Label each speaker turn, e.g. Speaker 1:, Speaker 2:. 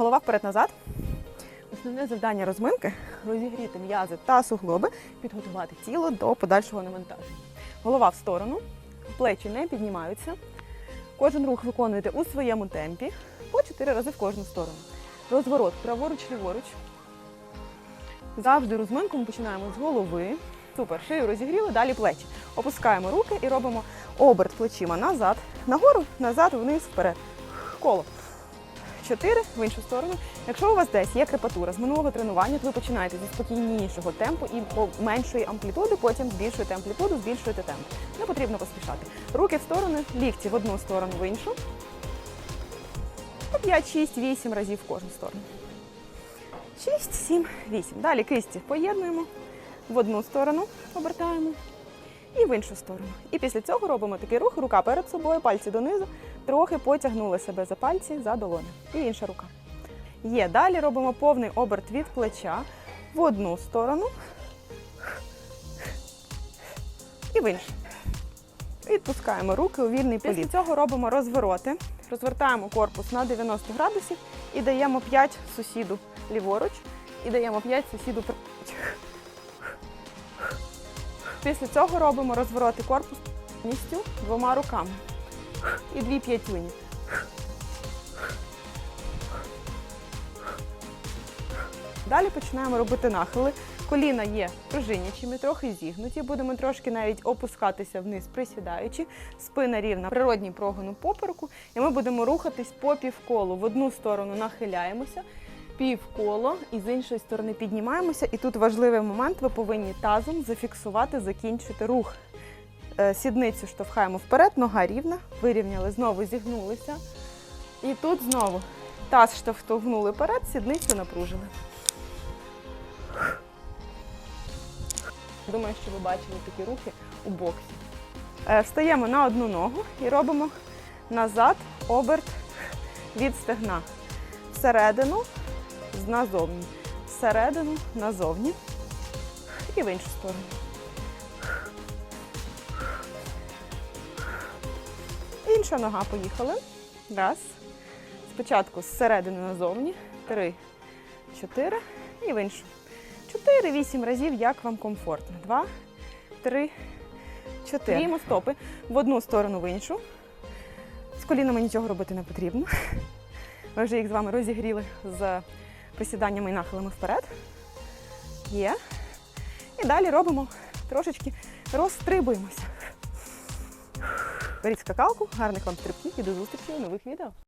Speaker 1: Голова вперед-назад. Основне завдання розминки розігріти м'язи та суглоби, підготувати тіло до подальшого навантаження. Голова в сторону, плечі не піднімаються. Кожен рух виконуєте у своєму темпі по 4 рази в кожну сторону. Розворот праворуч, ліворуч. Завжди розминку ми починаємо з голови. Супер, шию розігріли, далі плечі. Опускаємо руки і робимо оберт плечима назад, нагору, назад, вниз, вперед. Коло. Чотири в іншу сторону. Якщо у вас десь є крепатура з минулого тренування, то ви починаєте зі спокійнішого темпу і меншої амплітуди, потім збільшуєте амплітуду, збільшуєте темп. Не потрібно поспішати. Руки в сторони, лікті в одну сторону, в іншу. По 5, 6, 8 разів в кожну сторону. 6, 7, 8. Далі кисті поєднуємо в одну сторону, обертаємо і в іншу сторону. І після цього робимо такий рух, рука перед собою, пальці донизу, трохи потягнули себе за пальці, за долони. І інша рука. Є. Далі робимо повний оберт від плеча в одну сторону і в іншу. Відпускаємо руки у вільний політ. Після цього робимо розвороти. Розвертаємо корпус на 90 градусів і даємо 5 сусіду ліворуч і даємо 5 сусіду праворуч. Після цього робимо розвороти корпусу повністю двома руками. І дві п'ятюні. Далі починаємо робити нахили. Коліна є пружинячими, трохи зігнуті. Будемо трошки навіть опускатися вниз, присідаючи. Спина рівна, природній прогон у попереку. І ми будемо рухатись по півколу. В одну сторону нахиляємося, півколо, і з іншої сторони піднімаємося. І тут важливий момент, ви повинні тазом зафіксувати, закінчити рух. Е, Сідницю штовхаємо вперед, нога рівна, вирівняли, знову зігнулися. І тут знову таз штовхнули вперед, сідницю напружили. Думаю, що ви бачили такі рухи у боксі. Е, Встаємо на одну ногу і робимо назад оберт від стегна. Всередину, назовні. Всередину, назовні. І в іншу сторону. Інша нога поїхали. Раз. Спочатку зсередини назовні. Три, чотири. І в іншу. Чотири-вісім разів, як вам комфортно. Два, три, чотири. Гріємо стопи в одну сторону, в іншу. З колінами нічого робити не потрібно. Ми вже їх з вами розігріли з присіданнями і нахилами вперед. Є. І далі робимо трошечки розстрибуємося. Беріть скакалку, гарних вам стрибків і до зустрічі у нових відео.